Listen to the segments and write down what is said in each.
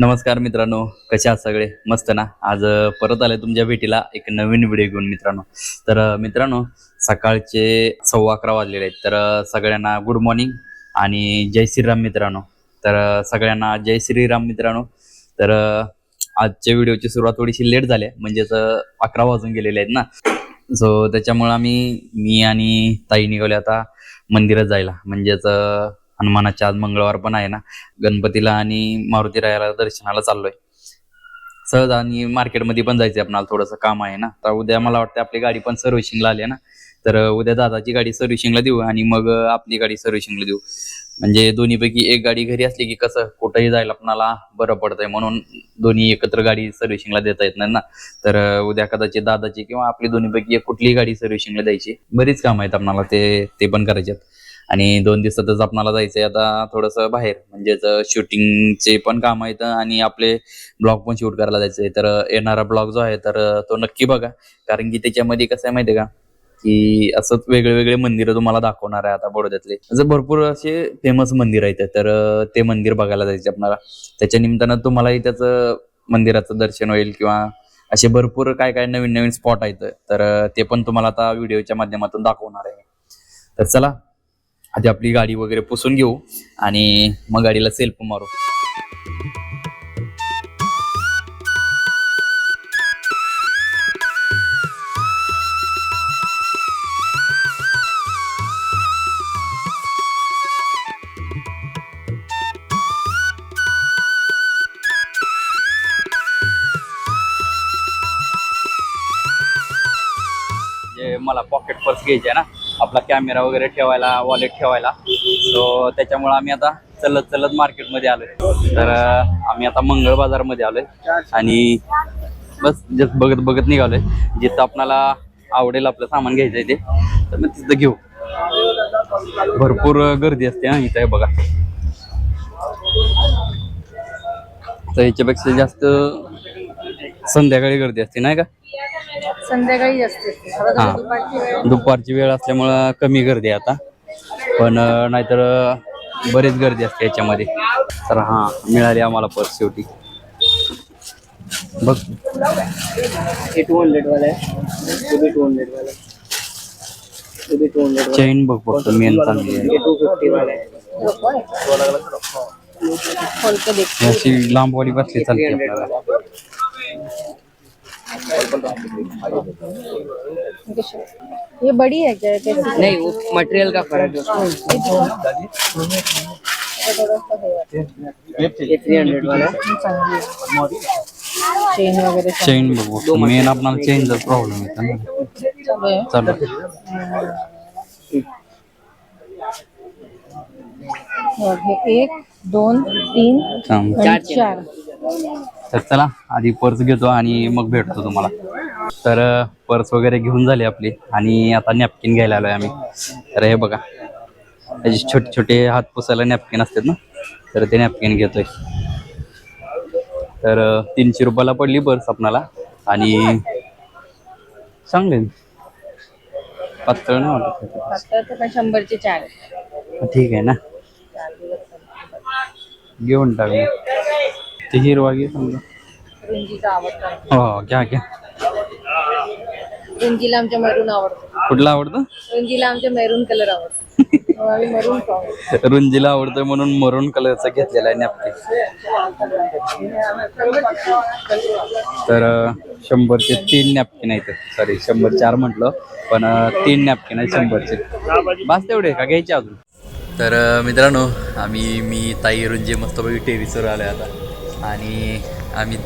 नमस्कार मित्रांनो कसे आहात सगळे? मस्त ना? आज परत आले तुमच्या भेटीला एक नवीन व्हिडिओ घेऊन मित्रांनो. तर मित्रांनो सकाळचे सव्वा अकरा वाजलेले आहेत. तर सगळ्यांना गुड मॉर्निंग आणि जय श्रीराम मित्रांनो. तर सगळ्यांना जय श्रीराम मित्रांनो. तर आजच्या व्हिडिओची सुरुवात थोडीशी लेट झाली आहे. म्हणजेच अकरा वाजून गेलेले आहेत ना? सो त्याच्यामुळं आम्ही मी आणि ताई निघाले आता मंदिरात जायला. म्हणजेच हनुमानाच्या आज मंगळवार पण आहे ना गणपतीला आणि मारुती रायाला दर्शनाला चाललोय. सहज आणि मार्केटमध्ये पण जायचं आपणाला थोडंसं काम आहे ना. तर उद्या मला वाटतं आपली गाडी पण सर्व्हिसिंगला आली आहे ना. तर उद्या दादाची गाडी सर्व्हिसिंगला देऊ आणि मग आपली गाडी सर्व्हिसिंगला देऊ. म्हणजे दोन्हीपैकी एक गाडी घरी असली की कसं कुठंही जायला आपणाला बरं पडतंय म्हणून दोन्ही एकत्र गाडी सर्व्हिसिंगला देता येत नाही ना. तर उद्या कदाचित दादाची किंवा आपली दोन्हीपैकी एक कुठलीही गाडी सर्व्हिसिंगला द्यायची. बरीच काम आहेत आपणाला ते ते पण करायचे आहेत आणि दोन दिवसातच आपणाला जायचंय आता थोडंसं बाहेर. म्हणजेच शूटिंगचे पण काम आहेत आणि आपले ब्लॉग पण शूट करायला जायचंय. तर येणारा ब्लॉग जो आहे तर तो नक्की बघा. कारण की त्याच्यामध्ये कसं आहे माहितीये का? की असंच वेगळे वेगळे मंदिरं तुम्हाला दाखवणार आहे आता बडोद्यातले. असं भरपूर असे फेमस मंदिर आहेत. तर ते मंदिर बघायला जायचे आपणाला. त्याच्या निमित्तानं तुम्हालाही त्याचं मंदिराचं दर्शन होईल किंवा असे भरपूर काय काय नवीन नवीन स्पॉट आहेत. तर ते पण तुम्हाला आता व्हिडिओच्या माध्यमातून दाखवणार आहे तर चला आधी आपली गाडी वगैरे पुसून घेऊ आणि मग गाडीला सेल्फ मारू. जे मला पॉकेट पर्स घ्यायची आहे ना आपला कॅमेरा वगैरे ठेवायला वॉलेट ठेवायला. सो त्याच्यामुळे आम्ही आता चलत चलत मार्केटमध्ये आलोय. तर आम्ही आता मंगळ बाजारमध्ये आलोय. आणि बस जस्ट बघत बघत निघालोय. जिथं आपणाला आवडेल आपलं सामान घ्यायचंय ते तर मग तिथं घेऊ. भरपूर गर्दी असते ना इथं बघा. तर याच्यापेक्षा जास्त संध्याकाळी गर्दी असते नाही का? संध्याकाळी असते. हा. दुपारची वेळ दुपारची वेळ असल्यामुळं कमी गर्दी आहे आता. पण अं, नाहीतर अं, बरीच गर्दी असते याच्यामध्ये. तर हा मिळाली आम्हाला पर्स शेवटी. बघ. हे टू हंड्रेड वाला आहे. तो भी टू हंड्रेड वाला तो भी टू हंड्रेड चेन बघ फक्त मेन चांगली आहे. ये टू फिफ्टी वाला खोल के देख. ही अशी लांबवाली बसली चालते आपल्याला. ये बड़ी है क्या? कैसी नहीं वो मटेरियल का फर्क है ये थ्री हंड्रेड वाला। चेन वगैरे चेन बघू. मेन आपल्याला चेनचा प्रॉब्लेम येतो ना चालू. हे एक दोन तीन आणि चार. तर चला आधी पर्स घेतो आणि मग भेटतो तुम्हाला. तर पर्स वगैरे घेऊन झाली आपली आणि आता नॅपकिन घ्यायला आलोय आम्ही. तर हे बघा त्याचे छोटे छोटे हात पुसायला नॅपकिन असतात ना तर ते नॅपकिन घेतोय. तर तीनशे रुपयाला पडली पर्स आपणाला आणि चांगले पातळ वाटत पण शंभरचे चार आहे. ठीक आहे ना. घेऊन टाक. ते हिरवा घे समजा. रुंजीचा आवडतो. हो घ्या घ्या. रुंजीला आमच्या मरून आवडतो. कुठला आवडतं? रुंजीला आमच्या मेरून कलर आवडतो. मग आम्ही मरून पाहू रुंजीला आवडतं म्हणून मरून कलरचा घेतलेला आहे नॅपकिन तर अं, शंभरचे तीन नॅपकिन आहेत. सॉरी शंभर चार म्हटलं पण अं, तीन नॅपकिन आहेत शंभरचे. बस तेवढे का? घ्यायचे अजून. तर अं, मित्रांनो आम्ही मी ताई रुंजे मस्तपैकी टेरिसवर आलो आता. आणि आम्ही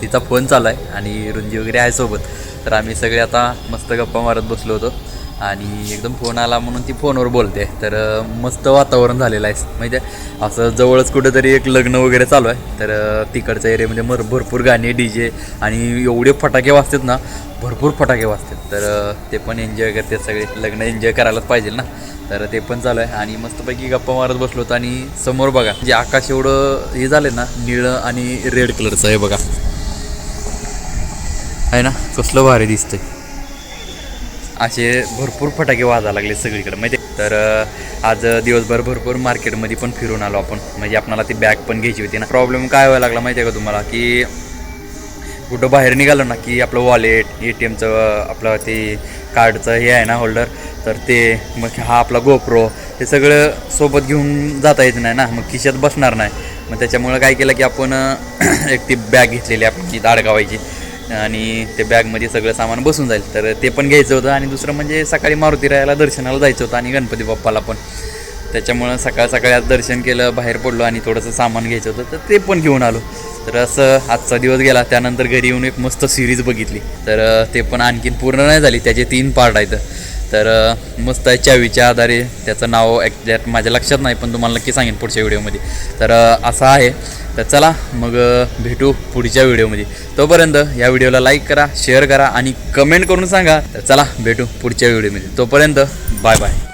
तिचा फोन चालू आहे आणि रुंजी वगैरे आहे सोबत. तर आम्ही सगळे आता मस्त गप्पा मारत बसलो होतो. आणि एकदम फोन आला म्हणून ती फोनवर बोलते. तर मस्त वातावरण झालेलं आहे. माहिती आहे? असं जवळच कुठेतरी एक लग्न वगैरे चालू आहे. तर तिकडच्या एरियामध्ये मर भरपूर गाणी डी जे आणि एवढे फटाके वाजतात ना भरपूर फटाके वाजतात. तर ते पण एन्जॉय करतात सगळे. लग्न एन्जॉय करायलाच पाहिजे ना. तर ते पण चालू आहे. आणि मस्तपैकी गप्पा मारत बसलो होतो आणि समोर बघा म्हणजे आकाश एवढं हे झालं ना निळं आणि रेड कलरचं आहे बघा. आहे ना? कसलं भारी दिसतंय. असे भरपूर फटाके वाजायला लागले सगळीकडे माहिती तर आज दिवसभर भरपूर मार्केटमध्ये पण फिरून आलो आपण. म्हणजे आपणाला ती बॅग पण घ्यायची होती ना. प्रॉब्लेम काय व्हायला लागला माहिती आहे का तुम्हाला? की कुठं बाहेर निघालो ना की आपलं वॉलेट ए टी एमचं आपलं ते कार्डचं हे आहे ना होल्डर तर ते मग हा आपला गोप्रो हे सगळं सोबत घेऊन जाता येत नाही ना मग खिशात बसणार नाही. मग त्याच्यामुळं काय केलं की आपण एक ती बॅग घेतलेली आपण दाडगावायची आणि ते बॅगमध्ये सगळं सामान बसून जाईल. तर ते पण घ्यायचं होतं आणि दुसरं म्हणजे सकाळी मारुती रायाला दर्शनाला जायचं होतं आणि गणपती बाप्पाला पण. त्याच्यामुळं सकाळ सकाळी आज दर्शन केलं बाहेर पडलो आणि थोडंसं सामान घ्यायचं होतं तर ते पण घेऊन आलो. तर असं आजचा दिवस गेला त्यानंतर घरी येऊन एक मस्त सिरीज बघितली. तर ते पण आणखीन पूर्ण नाही झाली त्याचे तीन पार्ट आहेत. तर मस्त आहे चावीच्या आधारे. त्याचं नाव एक्झॅक्ट माझ्या लक्षात नाही पण तुम्हाला नक्की सांगेन पुढच्या व्हिडिओमध्ये. तर असं आहे. तर चला मग भेटू पुढच्या व्हिडिओमध्ये. तोपर्यंत या व्हिडिओला लाईक करा शेअर करा आणि कमेंट करून सांगा. तर चला भेटू पुढच्या व्हिडिओमध्ये. तोपर्यंत बाय बाय